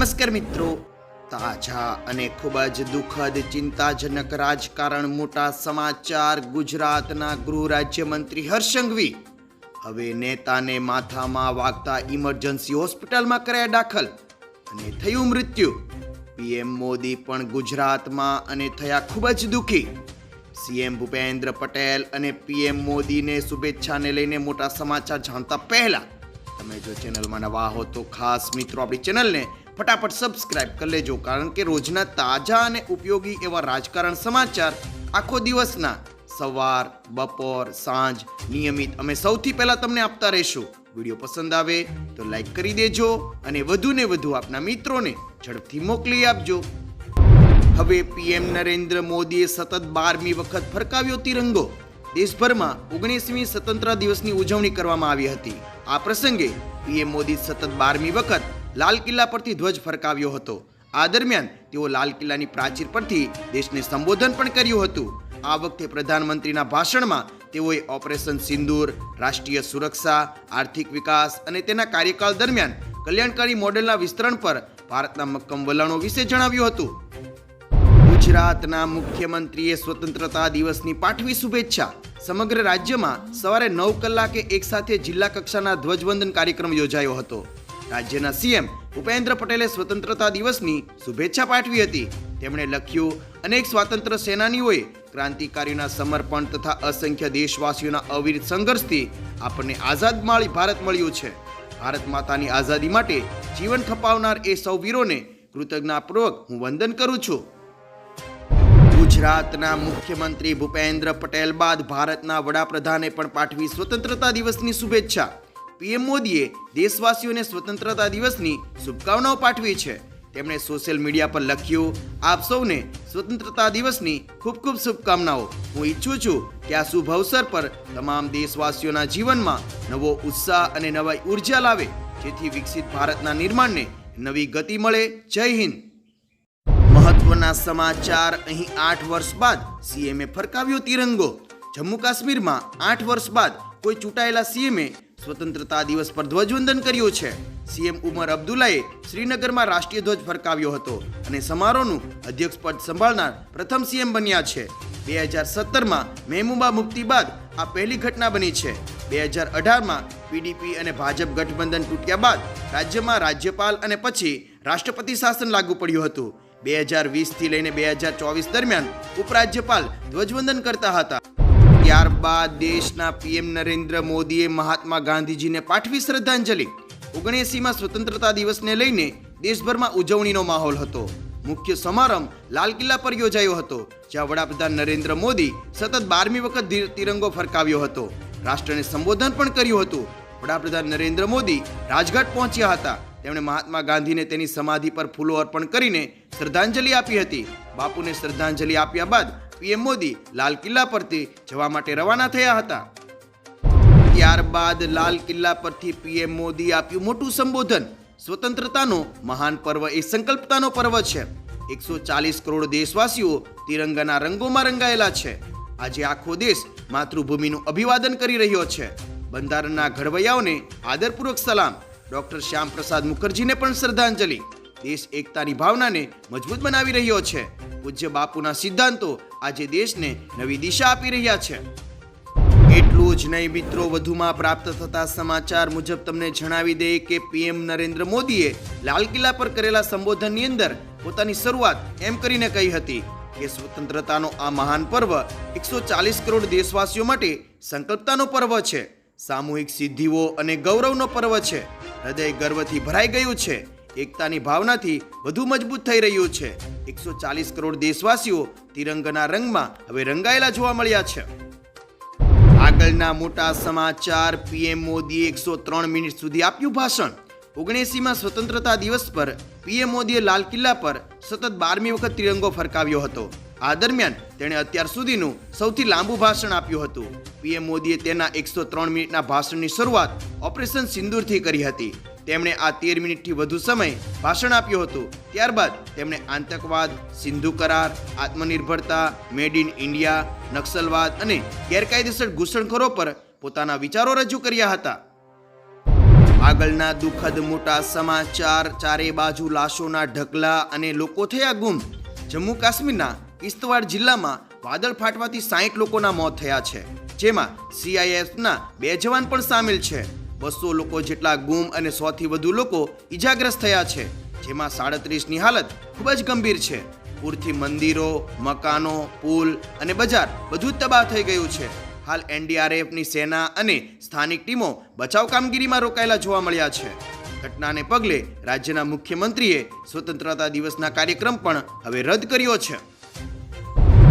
નમસ્કાર મિત્રો. તાજા અને ખૂબ જ દુઃખદ, ચિંતાજનક રાજકારણ મોટા સમાચાર ગુજરાતના ગૃહ રાજ્યમંત્રી હર્ષંઘવી હવે નેતાને માથામાં વાગતા ઇમરજન્સી હોસ્પિટલમાં કર્યા દાખલ અને થયું મૃત્યુ. પીએમ મોદી પણ ગુજરાતમાં અને થયા ખૂબ જ દુઃખી. સીએમ ભૂપેન્દ્ર પટેલ અને પીએમ મોદીને શુભેચ્છાને લઈને મોટા સમાચાર જાણતા પહેલા તમે જો ચેનલમાં નવા હો તો ખાસ મિત્રો આપણી ચેનલને ફટાફટ સબસ્ક્રાઇબ કરી લેજો, કારણ કે રોજના તાજા અને ઉપયોગી એવા રાજકારણ સમાચાર આખો દિવસના સવાર, બપોર, સાંજ નિયમિત અમે સૌથી પહેલા તમને આપતા રહીશું. વીડિયો પસંદ આવે તો લાઈક કરી દેજો અને વધુ ને વધુ આપના મિત્રોને ઝડપથી મોકલી આપજો. હવે પીએમ નરેન્દ્ર મોદીએ સતત બારમી વખત ફરકાવ્યો તિરંગો. દેશભરમાં ઓગણીસમી સ્વતંત્ર દિવસની ઉજવણી કરવામાં આવી હતી. આ પ્રસંગે પીએમ મોદી સતત બારમી વખત લાલ કિલ્લા પરથી ધ્વજ ફરકાવ્યો હતો. આ દરમિયાન તેઓ લાલ કિલ્લાની પ્રાચીર પરથી દેશને સંબોધન પણ કર્યું હતું. આ વખતે પ્રધાનમંત્રીના ભાષણમાં તેઓએ ઓપરેશન સિંદૂર, રાષ્ટ્રીય સુરક્ષા, આર્થિક વિકાસ અને તેના કાર્યકાળ દરમિયાન કલ્યાણકારી મોડેલના વિસ્તરણ પર ભારતના મક્કમ વલણો વિશે જણાવ્યું હતું. ગુજરાતના મુખ્યમંત્રીએ સ્વતંત્રતા દિવસની પાઠવી શુભેચ્છા. સમગ્ર રાજ્યમાં સવારે નવ કલાકે એકસાથે જિલ્લા કક્ષાના ધ્વજવંદન કાર્યક્રમ યોજાયો હતો. રાજ્યના સીએમ ભૂપેન્દ્ર પટેલે સ્વતંત્રતા દિવસની શુભેચ્છા પાઠવી હતી. તેમણે લખ્યું, અનેક સ્વાતંત્ર્ય સેનાનીઓએ ક્રાંતિકારીઓના સમર્પણ તથા અસંખ્ય દેશવાસીઓના અવિરત સંઘર્ષથી આપણને આઝાદ માળી ભારત મળ્યું છે. ભારત માતાની આઝાદી માટે જીવન થપાવનાર એ સૌ વીરોને કૃતજ્ઞતાપૂર્વક હું વંદન કરું છું. ગુજરાતના મુખ્યમંત્રી ભૂપેન્દ્ર પટેલ બાદ ભારતના વડાપ્રધાને પણ પાઠવી સ્વતંત્રતા દિવસની શુભેચ્છા. પીએમ મોદીએ દેશવાસીઓને સ્વતંત્રતા દિવસની શુભકામનાઓ પાઠવી છે. તેમણે સોશિયલ મીડિયા પર લખ્યું, આપ સૌને સ્વતંત્રતા દિવસની ખૂબ ખૂબ શુભકામનાઓ. હું ઈચ્છું છું કે આ શુભ અવસર પર તમામ દેશવાસીઓના જીવનમાં નવો ઉત્સાહ અને નવી ઊર્જા લાવે, જેથી વિકસિત ભારતના નિર્માણને નવી ગતિ મળે. જય હિન્દ. મહત્વના સમાચાર, અહીં આઠ વર્ષ બાદ સીએમએ ફરકાવ્યો તિરંગો. જમ્મુ કાશ્મીરમાં આઠ વર્ષ બાદ કોઈ ચૂંટાયેલા સીએમએ સ્વતંત્રતા દિવસ પર ધ્વજવંદન કર્યું છે. સીએમ ઉમર અબ્દુલ્લાએ શ્રીનગરમાં રાષ્ટ્રીય ધ્વજ ફરકાવ્યો હતો અને સમારોહનું અધ્યક્ષપદ સંભાળનાર પ્રથમ સીએમ બન્યા છે. બે હજાર સત્તરમાં મહેબૂબા મુક્તિ બાદ આ પહેલી ઘટના બની છે. બે હજાર અઢારમાં પીડીપી અને ભાજપ ગઠબંધન તૂટ્યા બાદ રાજ્યમાં રાજ્યપાલ અને પછી રાષ્ટ્રપતિ શાસન લાગુ પડ્યું હતું. બે હજાર વીસથી લઈને બે હજાર ચોવીસ દરમિયાન ઉપરાજ્યપાલ ધ્વજવંદન કરતા હતા. ત્યારબાદ દેશના પીએમ નરેન્દ્ર મોદીએ મહાત્મા ગાંધીજીને પાઠવી શ્રદ્ધાંજલિ. ઓગણએસીમાં સ્વતંત્રતા દિવસને લઈને દેશભરમાં ઉજવણીનો માહોલ હતો. મુખ્ય સમારંભ લાલ કિલ્લા પર યોજાયો હતો, જ્યાં વડાપ્રધાન નરેન્દ્ર મોદી સતત બારમી વખત તિરંગો ફરકાવ્યો હતો. રાષ્ટ્રને સંબોધન પણ કર્યું હતું. વડાપ્રધાન નરેન્દ્ર મોદી રાજઘાટ પહોંચ્યા હતા. તેમણે મહાત્મા ગાંધીને તેની સમાધિ પર ફૂલો અર્પણ કરીને શ્રદ્ધાંજલિ આપી હતી. બાપુને શ્રદ્ધાંજલિ આપ્યા બાદ પીએમ મોદી લાલ કિલ્લા પરથી જવા માટે રવાના થયા હતા. ત્યારબાદ લાલ કિલ્લા પરથી પીએમ મોદી આપ્યું મોટું સંબોધન. સ્વતંત્રતાનો મહાન પર્વ એ સંકલ્પતાનો પર્વ છે. એકસો ચાલીસ કરોડ દેશવાસીઓ તિરંગાના રંગોમાં રંગાયેલા છે. આજે આખો દેશ માતૃભૂમિનું અભિવાદન કરી રહ્યો છે. બંધારણના ઘડવૈયાઓને આદરપૂર્વક સલામ. ડોક્ટર શ્યામ પ્રસાદ મુખર્જીને પણ શ્રદ્ધાંજલિ. દેશ એકતાની ભાવનાને મજબૂત બનાવી રહ્યો છે. પૂજ્ય બાપુના સિદ્ધાંતો આજે દેશને નવી દિશા આપી રહ્યા છે. એટલું જ નહીં મિત્રો, વધુમાં પ્રાપ્ત થતા સમાચાર મુજબ તમને જણાવી દઈએ કે પીએમ નરેન્દ્ર મોદીએ લાલ કિલ્લા પર કરેલા સંબોધનની અંદર પોતાની શરૂઆત એમ કરીને કહી હતી કે સ્વતંત્રતાનો આ મહાન પર્વ એકસો ચાલીસ કરોડ દેશવાસીઓ માટે સંકલ્પતાનો પર્વ છે, સામૂહિક સિદ્ધિઓ અને ગૌરવનો પર્વ છે, હૃદય ગર્વથી ભરાઈ ગયું છે. એકતાની ભાવનાથી વધુ મજબૂત થઈ રહ્યું છે. એકસો ચાલીસ કરોડ દેશવાસીઓ તિરંગાના રંગમાં હવે રંગાયેલા જોવા મળ્યા છે. આગળના મોટા સમાચાર, પીએમ મોદીએ એકસો ત્રણ મિનિટ સુધી આપ્યું ભાષણ. ઓગણીસીમાં સ્વતંત્રતા દિવસ પર પીએમ મોદીએ લાલ કિલ્લા પર સતત બારમી વખત તિરંગો ફરકાવ્યો હતો. આ દરમિયાન તેણે અત્યાર સુધીનું સૌથી લાંબુ ભાષણ આપ્યું હતું. પીએમ મોદીએ તેના એકસો ત્રણ મિનિટના ભાષણની શરૂઆત ઓપરેશન સિંદૂરથી કરી હતી. તેમણે આ તેર મિનિટથી વધુ સમય ભાષણ આપ્યું હતું. ત્યારબાદ તેમણે આતંકવાદ, સિંધુ કરાર, આત્મનિર્ભરતા, મેડ ઇન ઇન્ડિયા, નક્સલવાદ અને ગેરકાયદેસર ઘૂસણખોરો પર પોતાના વિચારો રજૂ કર્યા હતા. આગળના દુઃખદ મોટા સમાચાર ચારે બાજુ લાશોના ઢગલા અને લોકો થયા ગુમ. જમ્મુ કાશ્મીરના કિસ્તવાડ જિલ્લામાં વાદળ ફાટવાથી સાહીઠ લોકોના મોત થયા છે, જેમાં સીઆઈએફના બે જવાન પણ સામેલ છે. બસો લોકો જેટલા ગુમ અને સોથી વધુ લોકો ઈજાગ્રસ્ત થયા છે, જેમાં સાડત્રીસની હાલત ખૂબ જ ગંભીર છે. પૂરથી મંદિરો, મકાનો, પુલ અને બજાર બધું જ તબાહ થઈ ગયું છે. હાલ એનડીઆરએફની સેના અને સ્થાનિક ટીમો બચાવ કામગીરીમાં રોકાયેલા જોવા મળ્યા છે. ઘટનાને પગલે રાજ્યના મુખ્યમંત્રીએ સ્વતંત્રતા દિવસના કાર્યક્રમ પણ હવે રદ કર્યો છે.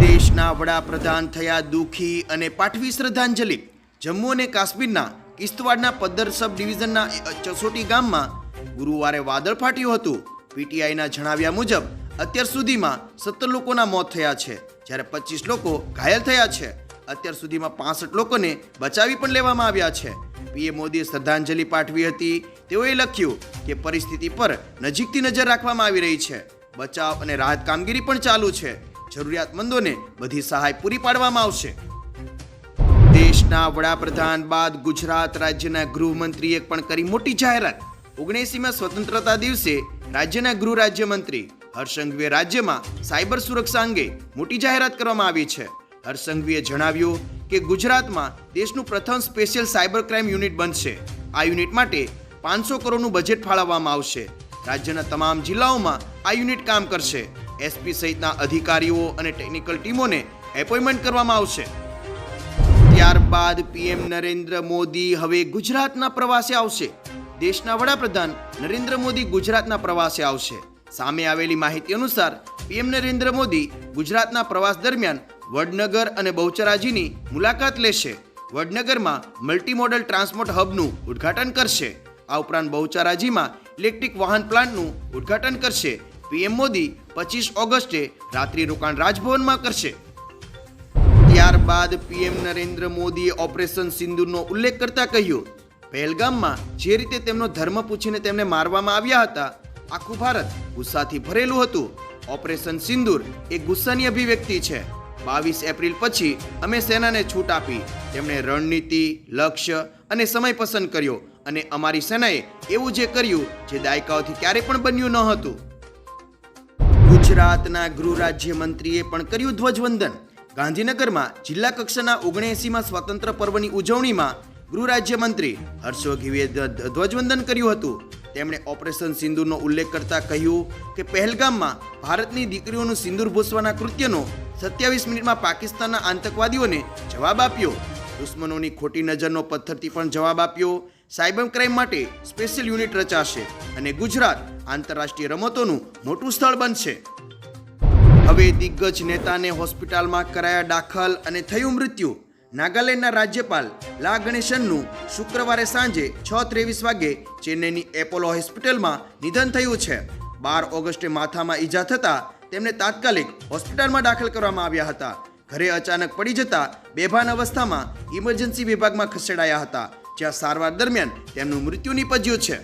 દેશના વડાપ્રધાન થયા દુઃખી અને પાઠવી શ્રદ્ધાંજલિ, જમ્મુ અને કાશ્મીરના કિશ્તવાડના પદ્ધર સબ ડિવિઝનના ચસોટી ગામમાં ગુરુવારે વાદળ ફાટ્યું હતું. પીટીઆઈના જણાવ્યા મુજબ, અત્યાર સુધીમાં સત્તર લોકોના મોત થયા છે, જ્યારે પચીસ લોકો ઘાયલ થયા છે. અત્યાર સુધીમાં પાસઠ લોકોને બચાવી પણ લેવામાં આવ્યા છે. પીએમ મોદીએ શ્રદ્ધાંજલિ પાઠવી હતી. તેઓએ લખ્યું કે પરિસ્થિતિ પર નજીકથી નજર રાખવામાં આવી રહી છે. બચાવ અને રાહત કામગીરી પણ ચાલુ છે. જરૂરિયાતમંદોને બધી સહાય પૂરી પાડવામાં આવશે. દેશના વડાપ્રધાન બાદ ગુજરાત રાજ્યના ગૃહમંત્રીએ પણ કરી મોટી જાહેરાત. ઓગણીસીમાં સ્વતંત્રતા દિવસે રાજ્યના ગૃહ રાજ્યમંત્રી હર્ષંઘવીએ રાજ્યમાં સાયબર સુરક્ષા અંગે મોટી જાહેરાત કરવામાં આવી છે. હર્ષંઘવીએ જણાવ્યું કે ગુજરાતમાં દેશનું પ્રથમ સ્પેશિયલ સાયબર ક્રાઇમ યુનિટ બનશે. આ યુનિટ માટે પાંચસો કરોડનું બજેટ ફાળવવામાં આવશે. રાજ્યના તમામ જિલ્લાઓમાં આ યુનિટ કામ કરશે. એસપી સહિતના અધિકારીઓ અને ટેકનિકલ ટીમોને એપોઇન્ટમેન્ટ કરવામાં આવશે. ત્યારબાદ પીએમ નરેન્દ્ર મોદી હવે ગુજરાતના પ્રવાસે આવશે. દેશના વડાપ્રધાન નરેન્દ્ર મોદી ગુજરાતના પ્રવાસે આવશે. સામે આવેલી માહિતી અનુસાર, પીએમ નરેન્દ્ર મોદી ગુજરાતના પ્રવાસ દરમિયાન વડનગર અને બહુચરાજીની મુલાકાત લેશે. વડનગરમાં મલ્ટી મોડલ ટ્રાન્સપોર્ટ હબનું ઉદ્ઘાટન કરશે. આ ઉપરાંત બહુચરાજીમાં ઇલેક્ટ્રિક વાહન પ્લાન્ટનું ઉદ્ઘાટન કરશે. પીએમ મોદી પચીસ ઓગસ્ટે રાત્રિ રોકાણ રાજભવનમાં કરશે. ત્યારબાદ પીએમ નરેન્દ્ર મોદીએ ઓપરેશન સિંદુરનો ઉલ્લેખ કરતા કહ્યું, પહેલગામમાં જે રીતે તેમનો ધર્મ પૂછીને તેમને મારવામાં આવ્યા હતા, આખું ભારત ગુસ્સાથી ભરેલું હતું. ઓપરેશન સિંદુર એ ગુસ્સાની અભિવ્યક્તિ છે. બાવીસ એપ્રિલ પછી અમે સેનાને છૂટ આપી. તેમણે રણનીતિ, લક્ષ્ય અને સમય પસંદ કર્યો અને અમારી સેનાએ એવું જે કર્યું જે દાયકાઓથી ક્યારે પણ બન્યું ન હતું. ગુજરાતના ગૃહ રાજ્યમંત્રીએ પણ કર્યું ધ્વજવંદન. ગાંધીનગરમાં જિલ્લા કક્ષાના ઓગણએસીમાં સ્વાતંત્ર્ય પર્વની ઉજવણીમાં ગૃહ રાજ્યમંત્રી હર્ષોઘીએ ધ્વજવંદન કર્યું હતું. તેમણે ઓપરેશન સિંદૂરનો ઉલ્લેખ કરતા કહ્યું કે પહેલગામમાં ભારતની દીકરીઓનું સિંદૂર ભૂસવાના કૃત્યનો સત્યાવીસ મિનિટમાં પાકિસ્તાનના આતંકવાદીઓને જવાબ આપ્યો. દુશ્મનોની ખોટી નજરનો પથ્થરથી પણ જવાબ આપ્યો. સાયબર ક્રાઇમ માટે સ્પેશિયલ યુનિટ રચાશે અને ગુજરાત આંતરરાષ્ટ્રીય રમતોનું મોટું સ્થળ બનશે. હવે દિગ્ગજ નેતાને હોસ્પિટલમાં કરાયા દાખલ અને થયું મૃત્યુ. નાગાલેન્ડના રાજ્યપાલ લા ગણેશનનું શુક્રવારે સાંજે છ ત્રેવીસ વાગે ચેન્નઈની એપોલો હોસ્પિટલમાં નિધન થયું છે. બાર ઓગસ્ટે માથામાં ઈજા થતાં તેમને તાત્કાલિક હોસ્પિટલમાં દાખલ કરવામાં આવ્યા હતા. ઘરે અચાનક પડી જતા બેભાન અવસ્થામાં ઇમરજન્સી વિભાગમાં ખસેડાયા હતા, જ્યાં સારવાર દરમિયાન તેમનું મૃત્યુ નીપજ્યું છે.